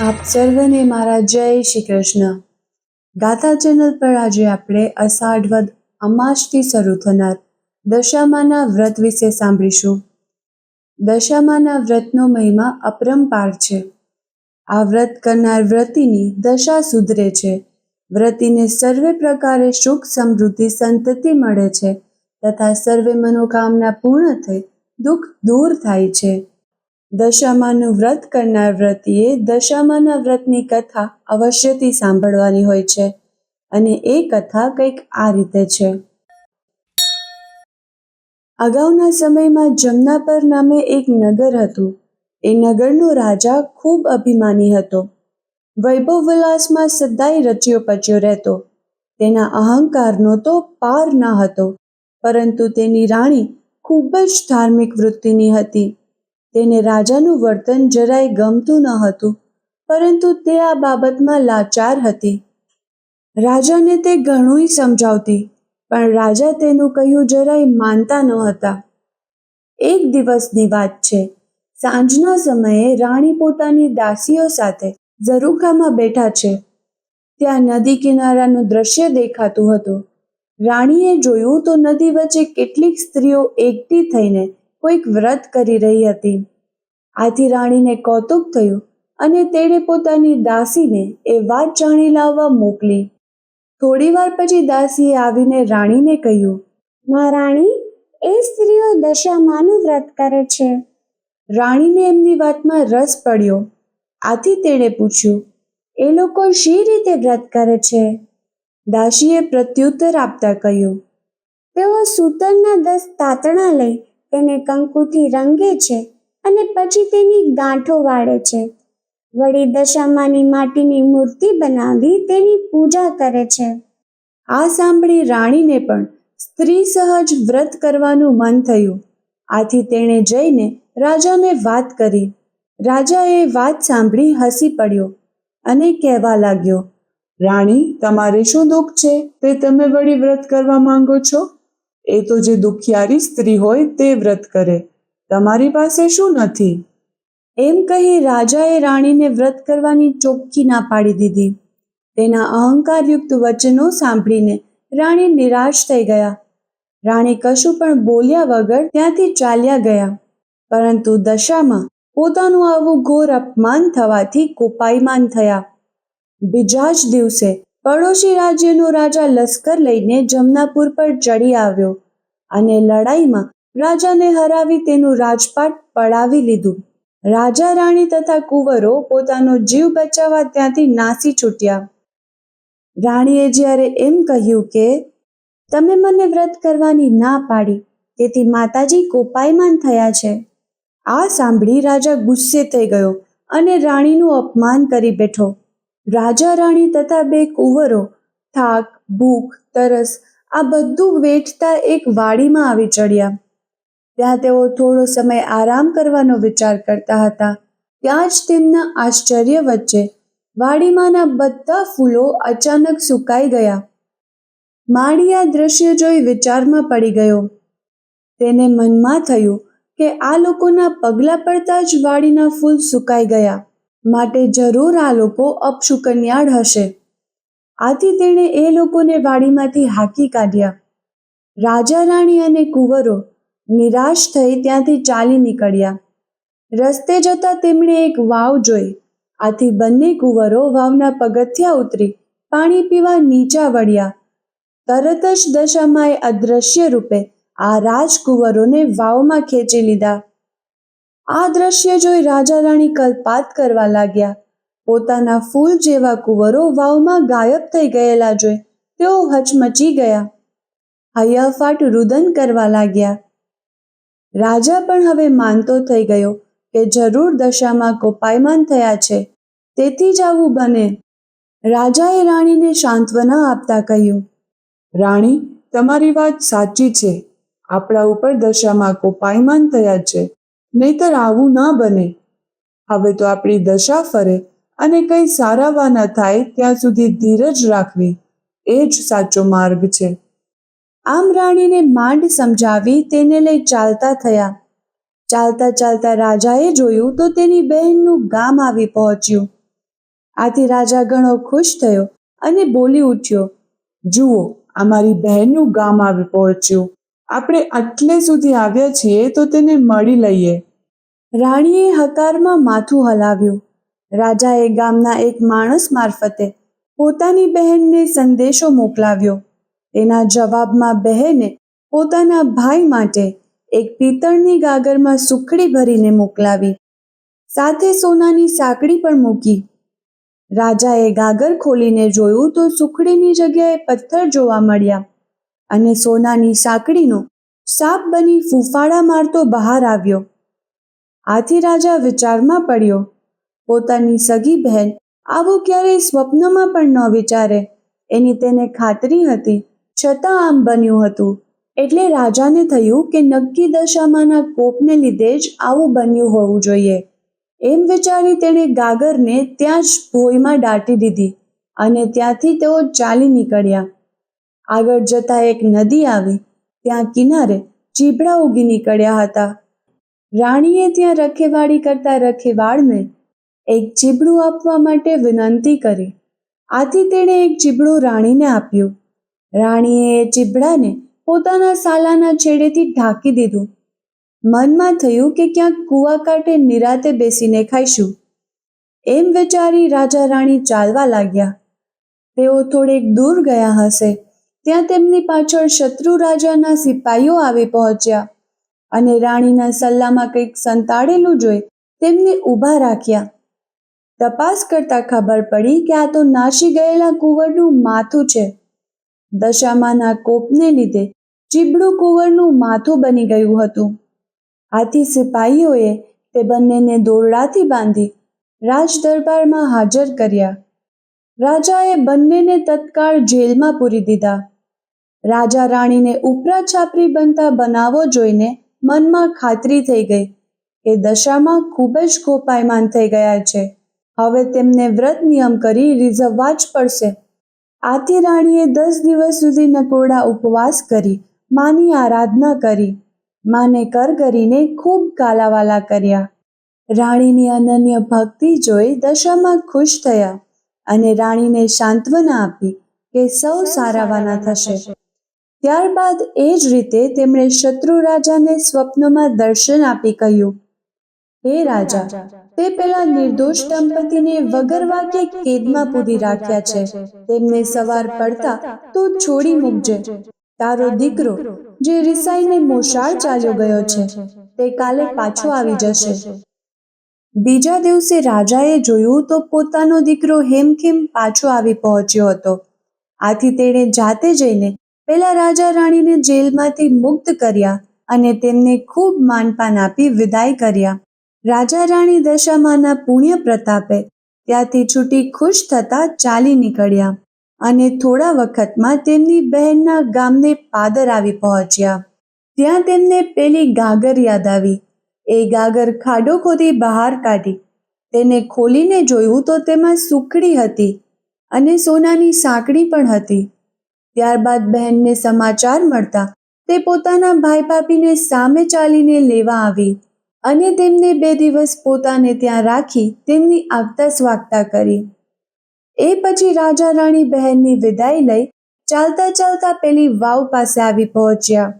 આપ સર્વને મારા જય શ્રી કૃષ્ણ. ગાથા ચેનલ પર આજે આપણે અષાઢ વદ અમાસથી શરૂ થનાર દશામાના વ્રત વિશે સાંભળીશું. દશામાના વ્રતનો મહિમા અપરંપાર છે. આ વ્રત કરનાર વ્રતિની દશા સુધરે છે. વ્રતિને સર્વે પ્રકારે સુખ સમૃદ્ધિ સંતતિ મળે છે તથા સર્વે મનોકામના પૂર્ણ થઈ દુઃખ દૂર થાય છે. દશામાનું વ્રત કરનાર વ્રતિએ દશામાના વ્રતની કથા અવશ્યથી સાંભળવાની હોય છે અને એ કથા કંઈક આ રીતે છે. અગાઉના સમયમાં જમનાપર નામે એક નગર હતું. એ નગરનો રાજા ખૂબ અભિમાની હતો. વૈભવ વિલાસમાં સદાય રચ્યો પચ્યો રહેતો. તેના અહંકારનો તો પાર ન હતો, પરંતુ તેની રાણી ખૂબ જ ધાર્મિક વૃત્તિની હતી. તેને રાજાનું વર્તન જરાય ગમતું ન હતું, પરંતુ તે આ બાબતમાં લાચાર હતી. રાજાને તે ઘણુંય સમજાવતી, પણ રાજા તેનું કહ્યું જરાય માનતા ન હતા. એક દિવસની વાત છે. સાંજના સમયે રાણી પોતાની દાસીઓ સાથે ઝરૂખામાં બેઠા છે. ત્યાં નદી કિનારાનું દ્રશ્ય દેખાતું હતું. રાણીએ જોયું તો નદી વચ્ચે કેટલીક સ્ત્રીઓ એકઠી થઈને કોઈક વ્રત કરી રહી હતી. આથી રાણીને કૌતુક થયું અને તેણે પોતાની દાસીને એ વાત જાણી લાવવા મોકલી. થોડી વાર પછી દાસીએ આવીને રાણીને કહ્યું મહારાણી એ સ્ત્રીઓ દશામાનું વ્રત કરે છે. રાણીને એમની વાતમાં રસ પડ્યો. આથી તેણે પૂછ્યું, એ લોકો શી રીતે વ્રત કરે છે? દાસીએ પ્રત્યુત્તર આપતા કહ્યું, તેઓ સૂતરના દસ તાતણા લઈ તેને કંકુથી રંગે છે અને પછી તેની ગાંઠો વાળે છે. વળી દશામાની માટીની મૂર્તિ બનાવી તેની પૂજા કરે છે. આ સાંભળી રાણીને પણ સ્ત્રી સહજ વ્રત કરવાનું મન થયું. આથી તેણે જઈને રાજાને વાત કરી. રાજા એ વાત સાંભળી હસી પડ્યો અને કહેવા લાગ્યો, રાણી, તમારે શું દુઃખ છે? તે તમે વળી વ્રત કરવા માંગો છો? એ તો જે દુખિયારી સ્ત્રી હોય તે વ્રત કરે. તમારી પાસે શું નથી? એમ કહી રાજાએ રાણીને વ્રત કરવાની ચોખ્ખી ના પાડી દીધી. તેના અહંકારયુક્ત વચનો સાંભળીને રાણી નિરાશ થઈ ગયા. રાણી કશું પણ બોલ્યા વગર ત્યાંથી ચાલ્યા ગયા. પરંતુ દશામાં પોતાનું આવું ઘોર અપમાન થવાથી કોપાયમાન થયા. બીજા જ દિવસે પડોશી રાજ્યનો રાજા લશ્કર લઈને જમનાપુર પર ચડી આવ્યો અને લડાઈમાં રાજાને હરાવી તેનું રાજપાટ પડાવી લીધું. રાજા રાણી તથા કુંવરો પોતાનો જીવ બચાવવા ત્યાંથી નાસી છૂટ્યા. રાણીએ જ્યારે એમ કહ્યું કે, તમે મને વ્રત કરવાની ના પાડી, તેથી માતાજી કોપાયમાન થયા છે. આ સાંભળી રાજા ગુસ્સે થઈ ગયો અને રાણીનું અપમાન કરી બેઠો. રાજા રાણી તથા બે કુંવરો, થાક, ભૂખ, તરસ, આ બધું વેઠતા એક વાડીમાં આવી ચડ્યા. ત્યાં તેઓ થોડો સમય આરામ કરવાનો વિચાર કરતા હતા. ત્યાં જ તેમના આશ્ચર્ય વચ્ચે વાડીમાંના બધા ફૂલો અચાનક સુકાઈ ગયા. માળી આ દ્રશ્ય જોઈ વિચારમાં પડી ગયો. તેને મનમાં થયું કે આ લોકોના પગલા પડતા જ વાડીના ફૂલ સુકાઈ ગયા. માટે જરૂર આ લોકો અપશુકન્યાળ હશે. આથી તેણે એ લોકોને વાડીમાંથી હાકી કાઢ્યા. રાજા રાણી અને કુંવરો નિરાશ થઈ ત્યાંથી ચાલી નીકળ્યા. રસ્તે જતા તેમણે એક વાવ જોઈ. આથી બંને કુંવરો વાવના પગથિયા ઉતરી પાણી પીવા નીચા વળ્યા. તરત જ દશામાએ અદ્રશ્ય રૂપે આ રાજકુંવરોને વાવમાં ખેંચી લીધા. આ દ્રશ્ય જોઈ રાજા રાણી કલ્પાત કરવા લાગ્યા. પોતાના ફૂલ જેવા કુંવરો વાવમાં ગાયબ થઈ ગયેલા જોઈ તેઓ હચમચી ગયા. હૈયાફાટ રુદન કરવા લાગ્યા. રાજા પણ હવે માનતો થઈ ગયો કે જરૂર દશામાં કોપાયમાન થયા છે. તેથી જ આવું બને. રાજાએ રાણીને સાંત્વના આપતા કહ્યું, રાણી, તમારી વાત સાચી છે. આપણા ઉપર દશામાં કોપાયમાન થયા છે. નહીતર આવું ના બને. હવે તો આપણી દશા ફરે અને કંઈ સારાવા ન થાય ત્યાં સુધી ધીરજ રાખવી એ જ સાચો માર્ગ છે. આમ રાણીને માંડ સમજાવી તેને લઈ ચાલતા થયા. ચાલતા ચાલતા રાજાએ જોયું તો તેની બહેનનું ગામ આવી પહોંચ્યું. આથી રાજા ઘણો ખુશ થયો અને બોલી ઉઠ્યો, જુઓ અમારી બહેનનું ગામ આવી પહોંચ્યું. આપણે આટલે સુધી આવ્યા છીએ તો તેને મળી લઈએ. રાણીએ હકારમાં માથું હલાવ્યું. રાજાએ ગામના એક માણસ મારફતે પોતાની બહેનને સંદેશો મોકલાવ્યો. તેના જવાબમાં બહેને પોતાના ભાઈ માટે એક પિત્તળની ગાગરમાં સુખડી ભરીને મોકલાવી, સાથે સોનાની સાંકડી પણ મૂકી. રાજાએ ગાગર ખોલીને જોયું તો સુખડીની જગ્યાએ પથ્થર જોવા મળ્યા. અને સોનાની સાંકડીનો સાપ બની ફૂફાડા મારતો બહાર આવ્યો. આથી રાજા વિચારમાં પડ્યો, પોતાની સગી બહેન આવું ક્યારેય સ્વપ્નમાં પણ ન વિચારે. એની તેને ખાતરી હતી. છતાં આમ બન્યું હતું. એટલે રાજાને થયું કે નક્કી દશામાંના કોપને લીધે જ આવું બન્યું હોવું જોઈએ. એમ વિચારી તેણે ગાગરને ત્યાં જ ભોયમાં દાટી દીધી અને ત્યાંથી તેઓ ચાલી નીકળ્યા. આગળ જતા એક નદી આવી. ત્યાં કિનારે ચીભડા ઉગી નીકળ્યા હતા. રાણીએ ત્યાં રખેવાળી કરતા રખેવાળને એક ચીબડું આપવા માટે વિનંતી કરી. આથી તેણે એક ચીબડું રાણીને આપ્યું. રાણીએ એ ચીબડાને પોતાના સાલાના છેડેથી ઢાંકી દીધું. મનમાં થયું કે ક્યાંક કૂવા કાંઠે નિરાતે બેસીને ખાઈશું. એમ વિચારી રાજા રાણી ચાલવા લાગ્યા. તેઓ થોડેક દૂર ગયા હશે. ત્યાં તેમની પાછળ શત્રુ રાજાના સિપાહીઓ આવી પહોંચ્યા અને રાણીના સલ્લામાં કંઈક સંતાડેલું જોઈ તેમને ઊભા રાખ્યા. તપાસ કરતા ખબર પડી કે આ તો નાશી ગયેલા કુંવરનું માથું છે. દશામાના કોપને લીધે ચીબડું કુંવરનું માથું બની ગયું હતું. આથી સિપાહીઓએ તે બંનેને દોરડાથી બાંધી રાજ દરબારમાં હાજર કર્યા. રાજાએ બંનેને તત્કાળ જેલમાં પૂરી દીધા. રાજા રાણીને ઉપરા છાપરી બનતા બનાવો જોઈને મનમાં ખાતરી થઈ ગઈ કે દશામાં ખૂબ જ ગોપાયમાન થઈ ગયા છે. હવે તેમને વ્રત નિયમ કરી રીઝવવા જ પડશે. આથી રાણીએ દસ દિવસ સુધી નકોડા ઉપવાસ કરી, માની આરાધના કરી. માને કર કરીને ખૂબ કાલાવાલા કર્યા. રાણીની અનન્ય ભક્તિ જોઈ દશામાં ખુશ થયા અને રાણીને સાંત્વના આપી કે સૌ સારાવાના થશે. ત્યારબાદ એ જ રીતે તેમણે શત્રુ રાજાને સ્વપ્નમાં દર્શન આપી કહ્યું, હે રાજા, તે પેલા નિર્દોષ દંપતીને વગર વાક્ય કેદમાં પૂરી રાખ્યા છે. તેમને સવાર પડતા તો છોડી મૂકજે. તારો દીકરો, જે રિસાઈને મોશાળ ચાલ્યો ગયો છે, તે કાલે પાછો આવી જશે. બીજા દિવસે રાજાએ જોયું તો પોતાનો દીકરો હેમખેમ પાછો આવી પહોંચ્યો હતો. આથી તેણે જાતે જઈને પેલા રાજા રાણીને જેલમાંથી મુક્ત કર્યા અને તેમને ખૂબ માનપાન આપી વિદાય કર્યા. રાજા રાણી દશામાના પુણ્ય પ્રતાપે ત્યાંથી છૂટી ખુશ થતા ચાલી નીકળ્યા અને થોડા વખતમાં તેમની બહેનના ગામને પાદર આવી પહોંચ્યા. ત્યાં તેમને પેલી ગાગર યાદ આવી. એ ગાગર ખાડો ખોદી બહાર કાઢી. તેને ખોલીને જોયું તો તેમાં સુખડી હતી અને સોનાની સાંકડી પણ હતી. ત્યારબાદ બહેનને સમાચાર મળતા તે પોતાના ભાઈ ભાભીને સામે ચાલીને લેવા આવી અને તેમને બે દિવસ પોતાને ત્યાં રાખી તેમની આગતા સ્વાગતા કરી. એ પછી રાજા રાણી બહેનની વિદાય લઈ ચાલતા ચાલતા પેલી વાવ પાસે આવી પહોંચ્યા.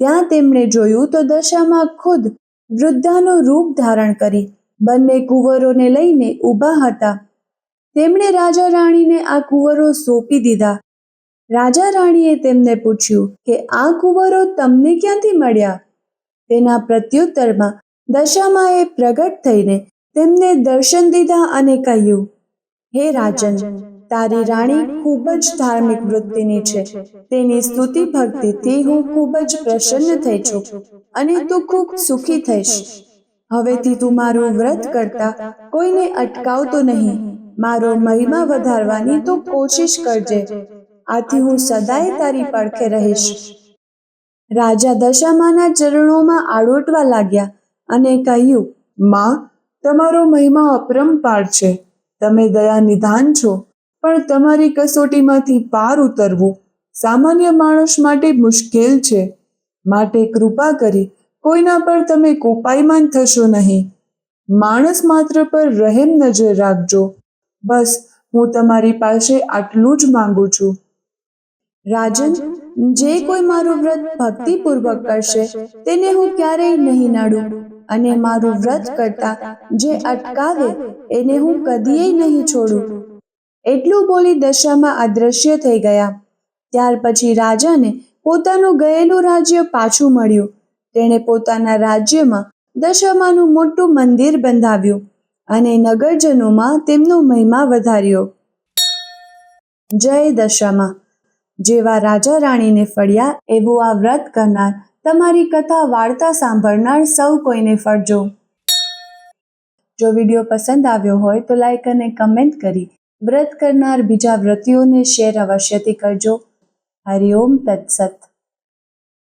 ત્યાં તેમણે જોયું તો દશામાં ખુદ વૃદ્ધાનું રૂપ ધારણ કરી, બંને કુંવરોને લઈને ઊભા હતા. તેમણે રાજા રાણીને આ કુંવરો સોંપી દીધા રાજા રાણીએ તેમને પૂછ્યું કે આ કુંવરો તમને ક્યાંથી મળ્યા? તેના પ્રત્યુત્તરમાં દશામાએ પ્રગટ થઈને તેમને દર્શન દીધા અને કહ્યું, હે રાજન, તારી રાણી ખૂબ જ ધાર્મિક વૃત્તિની છે. તેની સ્તુતિ ભક્તિથી હું ખૂબ જ પ્રસન્ન થઈ છું અને તું ખૂબ સુખી થઈશ. હવેથી તું મારું વ્રત કરતા કોઈને અટકાવતો નહીં. મારો મહિમા વધારવાની તું કોશિશ કરજે. આથી હું સદાય તારી પડખે રહીશ. રાજા દશામાના ચરણોમાં આડોટવા લાગ્યા અને કહ્યું માં તમારો મહિમા અપરંપાર છે. તમે દયા નિધાન છો પણ તમારી કસોટીમાંથી પાર ઉતરવું સામાન્ય માણસ માટે મુશ્કેલ છે. માટે કૃપા કરી કોઈના પર તમે કોપાયમાન થશો નહીં. માણસ માત્ર પર રહેમ નજર રાખજો. બસ હું તમારી પાસે આટલું જ માંગુ છું. રાજન, જે કોઈ મારું વ્રત ભક્તિપૂર્વક કરશે, તેને હું ક્યારેય નહીં નડું. અને મારું વ્રત કરતા જે અટકાવે, એને હું કદીય નહીં છોડું. એટલું બોલી દશામાં અદ્રશ્ય થઈ ગયા. ત્યાર પછી રાજાને પોતાનું ગયેલું રાજ્ય પાછું મળ્યું. તેણે પોતાના રાજ્યમાં દશામાનું મોટું મંદિર બંધાવ્યું અને નગરજનોમાં તેમનો મહિમા વધાર્યો. જય દશામાં. જેવા રાજા રાણીને ફળ્યા એવું આ વ્રત કરનાર તમારી કથા વાર્તા સાંભળનાર સૌ કોઈને ફળજો. જો વીડિયો પસંદ આવ્યો હોય તો લાઈક અને કમેન્ટ કરી વ્રત કરનાર બીજા વ્રતીઓને શેર અવશ્યથી કરજો. હરિઓમ તત્સત.